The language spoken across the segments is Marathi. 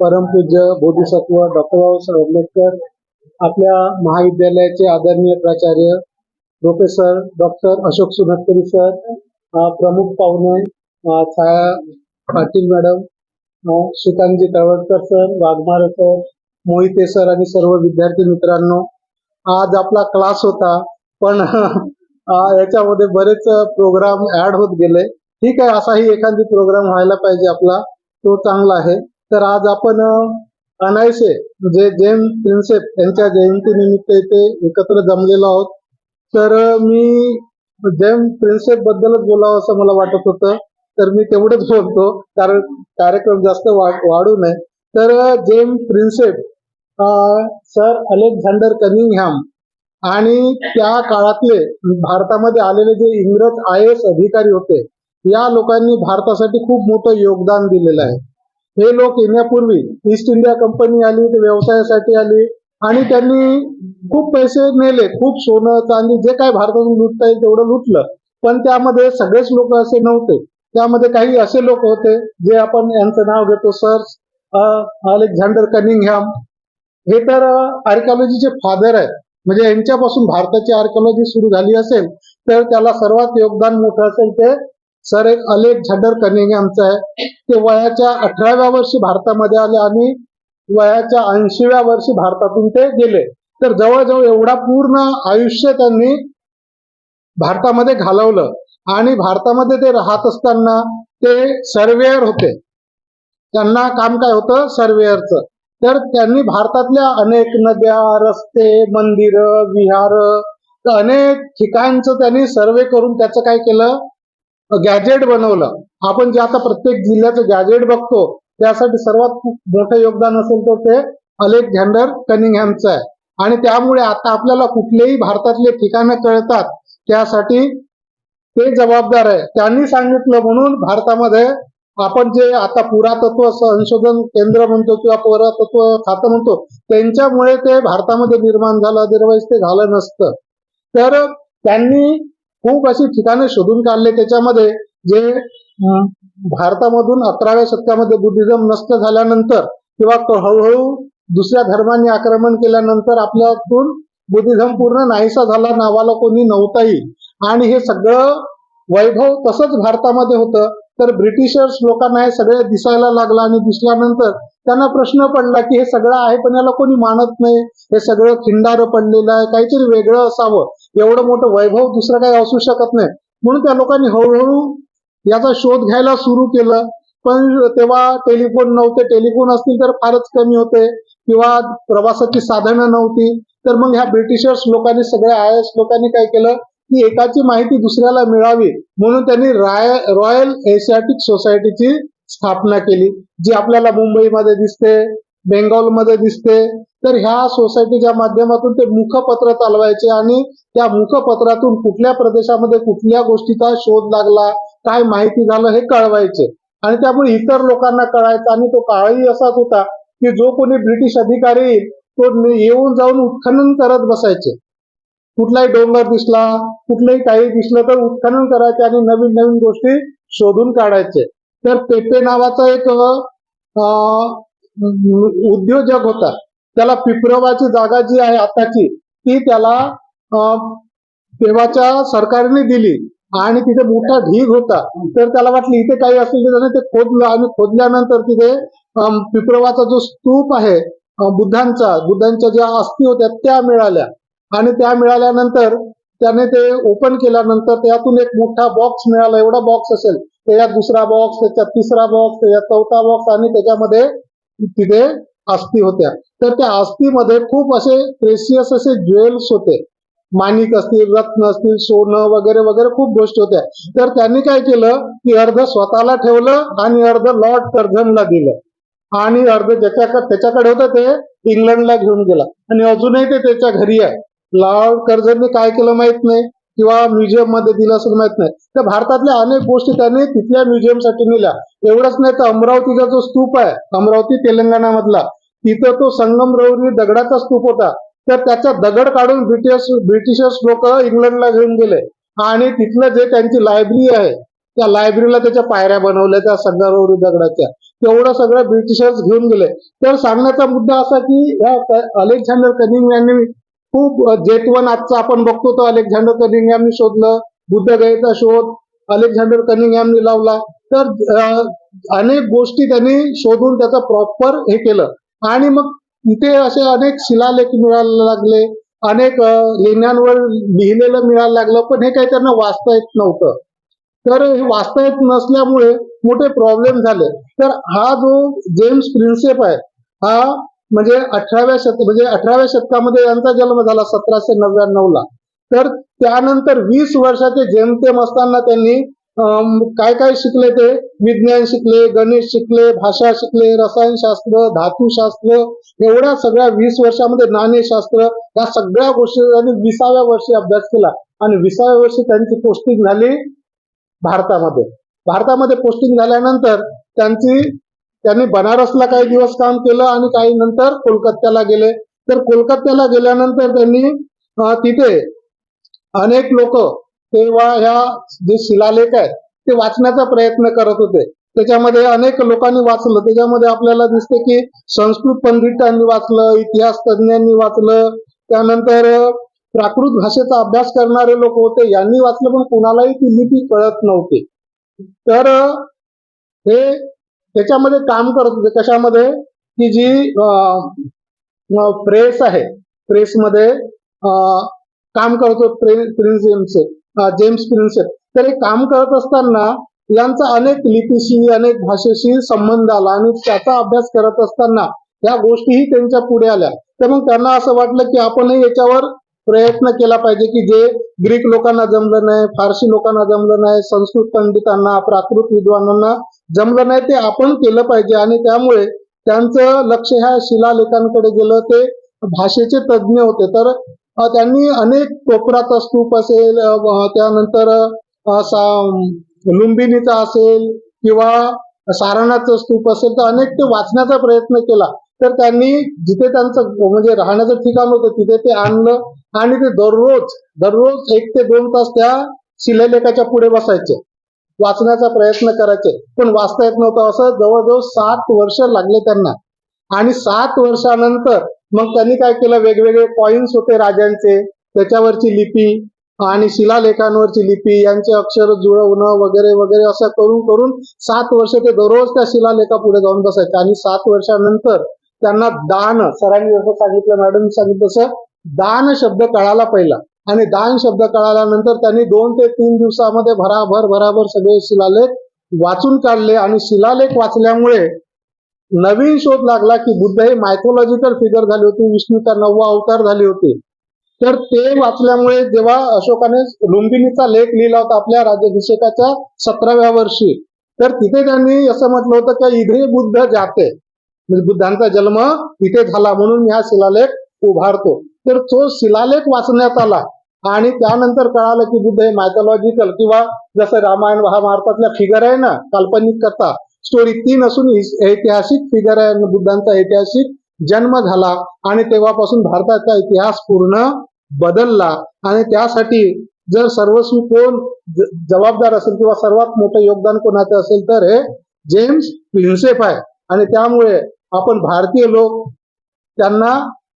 परमपूज्य बोधिसत्व डॉक्टर बाबासाहेब आंबेडकर आपल्या महाविद्यालयाचे आदरणीय प्राचार्य professor doctor Ashok Suntakari sir प्रमुख पाहुणे Chhaya Patil madam Shrikantji Talwadkar sir Waghmare sir Mohite sir आणि सर्व विद्यार्थी मित्रांनो आज आपला क्लास होता पण याच्यामध्ये बरेच प्रोग्राम ऍड होत गेले. ठीक आहे असाही एखादी प्रोग्राम व्हायला पाहिजे आपला तो चांगला आहे. तर आज आपण अनायसे म्हणजे जे जेम प्रिन्सेप यांच्या जयंतीनिमित्त इथे एकत्र जमलेलो आहोत. तर मी जेम प्रिन्सेप बद्दलच बोलावं असं मला वाटत होतं. तर मी तेवढंच बोलतो कारण कार्यक्रम जास्त वाढू नये. तर James Prinsep sir Alexander Cunningham आणि त्या काळातले भारतामध्ये आलेले जे इंग्रज आय एस अधिकारी होते या लोकांनी भारतासाठी खूप मोठं योगदान दिलेलं आहे. हे लोक येण्यापूर्वी ईस्ट इंडिया कंपनी आली ते व्यवसायासाठी आली आणि त्यांनी खूप पैसे नेले खूप सोनं चांदी जे काय भारतातून लुटता येईल तेवढं लुटलं. पण त्यामध्ये सगळेच लोक असे नव्हते. त्यामध्ये काही असे लोक होते जे आपण यांचं नाव घेतो सर अलेक्झांडर कनिंगहॅम हे तर आर्किओलॉजीचे फादर आहेत. म्हणजे यांच्यापासून भारताची आर्किओलॉजी सुरू झाली असेल तर त्याला सर्वात योगदान मोठं असेल ते सर एक अलेक्झांडर आमचं आहे. ते वयाच्या अठराव्या वर्षी भारतामध्ये आले आणि वयाच्या ऐंशीव्या वर्षी भारतातून ते गेले. तर जवळजवळ एवढा पूर्ण आयुष्य त्यांनी भारतामध्ये घालवलं. आणि भारतामध्ये ते राहत असताना ते सर्वेअर होते. त्यांना काम काय होतं? सर्वेअरचं तर त्यांनी भारतातल्या अनेक नद्या रस्ते मंदिर विहार अनेक ठिकाणचं त्यांनी सर्वे करून त्याचं काय केलं? गॅजेट बनवलं. आपण जे आता प्रत्येक जिल्ह्याचं गॅजेट बघतो त्यासाठी सर्वात मोठं योगदान असेल तर ते अलेक्झांडर कनिंगहॅमचं आहे. आणि त्यामुळे आता आपल्याला कुठलेही भारतातले ठिकाणं कळतात त्यासाठी ते जबाबदार आहे. त्यांनी सांगितलं म्हणून भारतामध्ये आपण जे आता पुरातत्व संशोधन केंद्र म्हणतो किंवा पुरातत्व खातं म्हणतो त्यांच्यामुळे ते भारतामध्ये निर्माण झालं अदरवाईज ते झालं नसतं. तर त्यांनी खूप अशी ठिकाणं शोधून काढले त्याच्यामध्ये जे भारतामधून अकराव्या शतकामध्ये बुद्धिझम नष्ट झाल्यानंतर किंवा हळूहळू दुसऱ्या धर्मांनी आक्रमण केल्यानंतर आपल्यातून बुद्धिझम पूर्ण नाहीसा झाला नावाला कोणी नव्हताही. आणि हे सगळं वैभव तसंच भारतामध्ये होतं. तर ब्रिटिशर्स लोकांना हे सगळे दिसायला लागलं आणि दिसल्यानंतर त्यांना प्रश्न पडला की हे सगळं आहे पण याला कोणी मानत नाही. हे सगळं खिंडार पडलेलं आहे. काहीतरी वेगळं असावं. एवढं मोठं वैभव दुसरं काही असू शकत नाही. म्हणून त्या लोकांनी हळूहळू याचा शोध घ्यायला सुरू केलं. पण तेव्हा टेलिफोन नव्हते. टेलिफोन असतील तर फारच कमी होते. किंवा प्रवासाची साधनं नव्हती. तर मग ह्या ब्रिटिशर्स लोकांनी सगळ्या आय एस लोकांनी काय केलं? की एकाची माहिती दुसऱ्याला मिळावी. म्हणून त्यांनी राय रॉयल एशियाटिक सोसायटीची स्थापना केली जी आपल्याला मुंबईमध्ये दिसते बेंगॉलमध्ये दिसते तर ह्या सोसायटीच्या माध्यमातून ते मुखपत्र चालवायचे आणि त्या मुखपत्रातून कुठल्या प्रदेशामध्ये कुठल्या गोष्टीचा शोध लागला काय माहिती झालं हे कळवायचे. आणि त्यामुळे इतर लोकांना कळायचं आणि तो काळही असाच होता की जो कोणी ब्रिटिश अधिकारी येईल तो येऊन जाऊन उत्खनन करत बसायचे. कुठलाही डोंगर दिसला कुठलंही काही दिसलं तर उत्खनन करायचे आणि नवीन नवीन गोष्टी शोधून काढायचे. तर पेपे नावाचा एक उद्योजक होता. त्याला पिपरवाची जागा जी आहे आताची ती त्याला अं, तेव्हाच्या सरकारने दिली आणि तिथे मोठा ढीग होता. तर त्याला वाटलं इथे काही असेल तर त्याने ते खोदलं आणि खोदल्यानंतर तिथे पिपरवाचा जो स्तूप आहे बुद्धांचा बुद्धांच्या ज्या अस्थी होत्या त्या मिळाल्या. आणि त्या मिळाल्यानंतर त्याने ते ओपन केल्यानंतर त्यातून एक मोठा बॉक्स मिळाला. एवढा बॉक्स असेल. त्याच्यात दुसरा बॉक्स त्याच्यात तिसरा बॉक्स त्याच्यात चौथा बॉक्स आणि त्याच्यामध्ये तिथे अस्थी होत्या. तर त्या अस्थीमध्ये खूप असे प्रेशियस असे ज्वेल्स होते. माणिक असतील रत्न असतील सोनं वगैरे वगैरे खूप गोष्टी होत्या. तर त्यांनी काय केलं की अर्ध स्वतःला ठेवलं आणि अर्ध लॉर्ड कर्झनला दिलं. आणि अर्ध ज्याच्याकडे त्याच्याकडे होतं ते इंग्लंडला घेऊन गेला. आणि अजूनही ते त्याच्या घरी आहे. लॉर्ड कर्झनने काय केलं माहीत नाही. किंवा म्युझियममध्ये दिलं असेल माहीत नाही. तर भारतातल्या अनेक गोष्टी त्यांनी तिथल्या म्युझियमसाठी नेल्या. एवढंच नाही तर अमरावतीचा जो स्तूप आहे अमरावती तेलंगणा मधला तिथं तो संगमरवरी दगडाचा स्तूप होता. तर त्याचा दगड काढून ब्रिटिश ब्रिटिशर्स लोक इंग्लंडला घेऊन गेले. आणि तिथलं जे त्यांची लायब्ररी आहे त्या लायब्ररीला त्याच्या पायऱ्या बनवल्या त्या संगमरवरी दगडाच्या. तेवढं सगळं ब्रिटिशर्स घेऊन गेले. तर सांगण्याचा मुद्दा असा की या अलेक्झांडर कनिंग यांनी खूप अ, जेतवन आजचा आपण बघतो तो अलेक्झांडर कनिंग यांनी शोधलं बुद्धगयेचा शोध अलेक्झांडर कनिंग यांनी लावला. तर अनेक गोष्टी त्यांनी शोधून त्याचं प्रॉपर हे केलं. आणि मग इथे असे अनेक शिलालेख मिळायला लागले अनेक लेण्यांवर लिहिलेलं मिळायला लागलं पण हे काही त्यांना वाचता येत नव्हतं. तर हे वाचता येत नसल्यामुळे मोठे प्रॉब्लेम झाले. तर हा जो जेम्स प्रिन्सेप आहे हा म्हणजे अठराव्या शत म्हणजे अठराव्या शतकामध्ये यांचा जन्म झाला सतराशे नव्याण्णव ला. तर त्यानंतर वीस वर्षाचे जेमतेम असताना त्यांनी काय काय शिकले ते? विज्ञान शिकले गणित शिकले भाषा शिकले रसायनशास्त्र धातुशास्त्र एवढ्या सगळ्या वीस वर्षामध्ये नाणेशास्त्र या सगळ्या गोष्टी त्यांनी विसाव्या वर्षी अभ्यास केला. आणि विसाव्या वर्षी त्यांची पोस्टिंग झाली भारतामध्ये. भारतामध्ये पोस्टिंग झाल्यानंतर त्यांची त्यांनी बनारसला काही दिवस काम केलं आणि काही नंतर कोलकात्याला गेले. तर कोलकात्याला गेल्यानंतर त्यांनी तिथे अनेक लोक तेव्हा ह्या जे शिलालेख आहेत ते वाचण्याचा प्रयत्न करत होते. त्याच्यामध्ये अनेक लोकांनी वाचलं. त्याच्यामध्ये आपल्याला दिसते की संस्कृत पंडितांनी वाचलं इतिहास तज्ञांनी वाचलं. त्यानंतर प्राकृत भाषेचा अभ्यास करणारे लोक होते यांनी वाचलं पण कुणालाही ती लिपी कळत नव्हती. तर हे त्याच्यामध्ये काम करत होते. कशामध्ये? की जी प्रेस आहे. प्रेसमध्ये अं, काम करतो प्रिन्स जेम्स जेम्स प्रिन्सेप तर हे काम करत असताना यांचा अनेक लिपीशी अनेक भाषेशी संबंध आला आणि त्याचा अभ्यास करत असताना या गोष्टीही त्यांच्या पुढे आल्या. तर मग त्यांना असं वाटलं की आपणही याच्यावर प्रयत्न केला पाहिजे की जे ग्रीक लोकांना जमलं नाही फारसी लोकांना जमलं नाही संस्कृत पंडितांना प्राकृत विद्वानांना जमलं नाही ते आपण केलं पाहिजे. आणि त्यामुळे त्यांचं लक्ष ह्या शिलालेखांकडे गेलं ते भाषेचे तज्ज्ञ होते. तर त्यांनी अनेक कोपराचा स्तूप असेल त्यानंतर लुंबिनीचा असेल किंवा सारणाचं स्तूप असेल तर अनेक ते वाचण्याचा प्रयत्न केला. तर त्यांनी जिथे त्यांचं म्हणजे राहण्याचं ठिकाण होतं तिथे ते आणलं. आणि ते दररोज दररोज एक ते दोन तास त्या शिलालेखाच्या पुढे बसायचे. वाचण्याचा प्रयत्न करायचे. पण वाचता येत नव्हतं असं जवळजवळ सात वर्ष लागले त्यांना. आणि सात वर्षानंतर मग त्यांनी काय केलं? वेगवेगळे कॉइन्स होते राजांचे. त्याच्यावरची लिपी आणि शिलालेखांवरची लिपी यांचे अक्षर जुळवणं वगैरे वगैरे असं करून करून सात वर्ष ते दररोज त्या शिलालेखा पुढे जाऊन बसायचे. आणि सात वर्षानंतर त्यांना दान सरांनी जसं सांगितलं मॅडम सांगितलं तसं दान शब्द कळाला पहिला. आणि दान शब्द कळाल्यानंतर त्यांनी दोन ते तीन दिवसामध्ये भराभर भराभर सगळे शिलालेख वाचून काढले. आणि शिलालेख वाचल्यामुळे नवीन शोध लागला की बुद्ध हे मायथोलॉजिकल फिगर झाले होते विष्णूचा नववा अवतार झाले होते. तर ते वाचल्यामुळे जेव्हा अशोकाने लुंबिनीचा लेख लिहिला होता आपल्या राज्याभिषेकाच्या सतराव्या वर्षी तर तिथे त्यांनी असं म्हटलं होतं की इथे बुद्ध जाते. म्हणजे बुद्धांचा जन्म इथे झाला म्हणून मी हा शिलालेख उभारतो. तर तो शिलालेख वाचण्यात आला. आणि त्यानंतर कळालं की बुद्ध हे मायथॉलॉजिकल किंवा जसं रामायण महाभारतातल्या फिगर आहे ना काल्पनिक कथा स्टोरी तीन असून ऐतिहासिक फिगर आहे बुद्धांचा ऐतिहासिक जन्म झाला. आणि तेव्हापासून भारताचा इतिहास पूर्ण बदलला. आणि त्यासाठी जर सर्वस्वी कोण जबाबदार असेल किंवा सर्वात मोठं योगदान कोणाचं असेल तर हे जेम्स प्रिन्सेप आहे. आणि त्यामुळे आपण भारतीय लोक त्यांना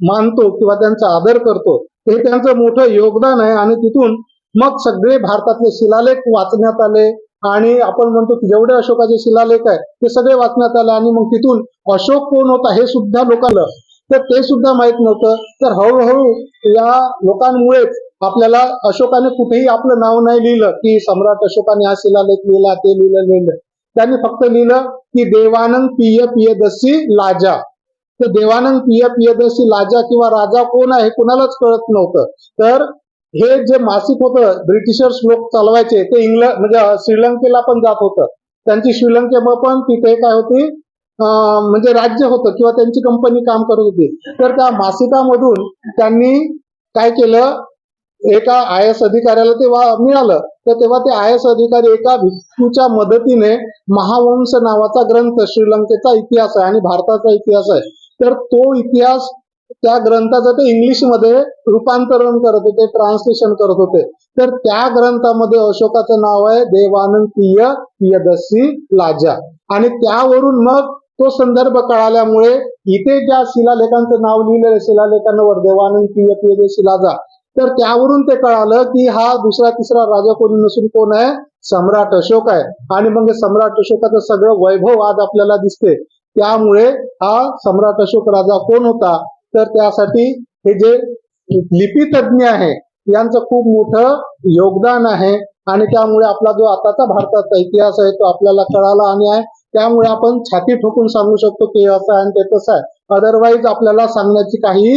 मानतो किंवा त्यांचा आदर करतो हे त्यांचं मोठं योगदान आहे. आणि तिथून मग सगळे भारतातले शिलालेख वाचण्यात आले. आणि आपण म्हणतो की जेवढे अशोकाचे शिलालेख आहे ते सगळे वाचण्यात आले. आणि मग तिथून अशोक कोण होता हे सुद्धा लोकांना तर ते सुद्धा माहीत नव्हतं. तर हळूहळू या लोकांमुळेच आपल्याला अशोकाने कुठेही आपलं नाव नाही लिहिलं की सम्राट अशोकाने हा शिलालेख लिहिला ते लिहिलं लिहिलं. त्यांनी फक्त लिहिलं की देवानंद पिय दस्सी लाजा. ते देवानंद पिय पियदसी लाजा किंवा राजा कोण आहे कुणालाच कळत नव्हतं. तर हे जे मासिक होतं ब्रिटिशर्स लोक चालवायचे ते इंग्लंड म्हणजे श्रीलंकेला पण जात होतं. त्यांची श्रीलंकेमुळे पण तिथे काय होती म्हणजे राज्य होतं किंवा त्यांची कंपनी काम करत होती. तर त्या मासिकामधून त्यांनी काय केलं एका आय एस अधिकाऱ्याला ते मिळालं. तर तेव्हा ते आय एस अधिकारी एका भिक्षूच्या मदतीने महावंश नावाचा ग्रंथ श्रीलंकेचा इतिहास आहे आणि भारताचा इतिहास आहे. तर तो इतिहास त्या ग्रंथाचं ते इंग्लिशमध्ये रूपांतरण करत होते ट्रान्सलेशन करत होते. तर त्या ग्रंथामध्ये अशोकाचं नाव आहे देवानंद प्रिय प्रियदर्शी लाजा. आणि त्यावरून मग तो संदर्भ कळाल्यामुळे इथे ज्या शिलालेखांचं नाव लिहिलेलं आहे शिलालेखांवर देवानंद प्रिय प्रियदर्शी लाजा तर त्यावरून ते कळालं की हा दुसरा तिसरा राजा कोणी नसून कोण आहे? सम्राट अशोक आहे. आणि मग सम्राट अशोकाचं सगळं वैभव आज आपल्याला दिसते त्यामुळे हा सम्राट अशोक राजा कोण होता? तर त्यासाठी हे जे लिपितज्ञ आहे यांचं खूप मोठं योगदान आहे. आणि त्यामुळे आपला जो आताचा भारताचा इतिहास आहे तो आपल्याला कळाला आणि आहे. त्यामुळे आपण छाती ठोकून सांगू शकतो की असं आहे आणि ते तसं आहे. अदरवाईज आपल्याला सांगण्याची काही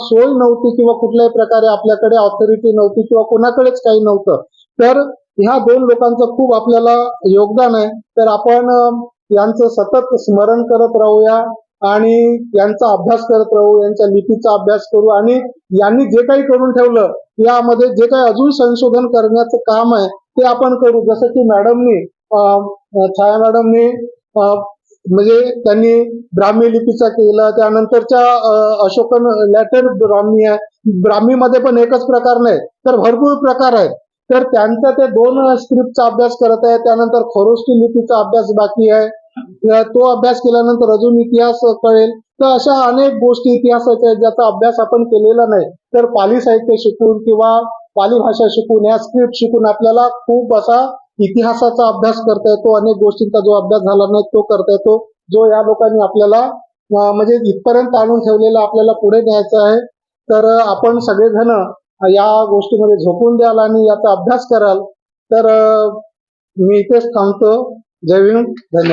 सोय नव्हती किंवा कुठल्याही प्रकारे आपल्याकडे ऑथॉरिटी नव्हती किंवा कोणाकडेच काही नव्हतं. तर ह्या दोन लोकांचं खूप आपल्याला योगदान आहे. तर आपण यांचं सतत स्मरण करत राहूया आणि यांचा अभ्यास करत राहू यांच्या लिपीचा अभ्यास करू आणि यांनी जे काही करून ठेवलं यामध्ये जे काही अजून संशोधन करण्याचं काम आहे ते आपण करू. जसं की मॅडमनी छाया मॅडमनी म्हणजे त्यांनी ब्राह्मी लिपीचा केलं त्यानंतरच्या अशोकन लॅटर ब्राह्मी आहे. ब्राह्मीमध्ये पण एकच प्रकार नाही तर भरपूर प्रकार आहेत. तर त्यांचा ते दोन स्क्रिप्टचा अभ्यास करत आहे. त्यानंतर खरोष्टी लिपीचा अभ्यास बाकी आहे. तो अभ्यास केल्यानंतर अजून इतिहास कळेल. तर अशा अनेक गोष्टी इतिहासाच्या आहेत ज्याचा अभ्यास आपण केलेला नाही. तर पाली साहित्य शिकून किंवा पाली भाषा शिकून या स्क्रिप्ट शिकून आपल्याला खूप असा इतिहासाचा अभ्यास करता येतो. अनेक गोष्टींचा जो अभ्यास झाला नाही तो करता येतो. जो या लोकांनी आपल्याला म्हणजे इथपर्यंत आणून ठेवलेला आपल्याला पुढे न्यायचा आहे. तर आपण सगळेजण या गोष्टीमध्ये झोपून द्याल आणि याचा अभ्यास कराल तर मी इथेच थांबतो. जय भीम धन्यवाद.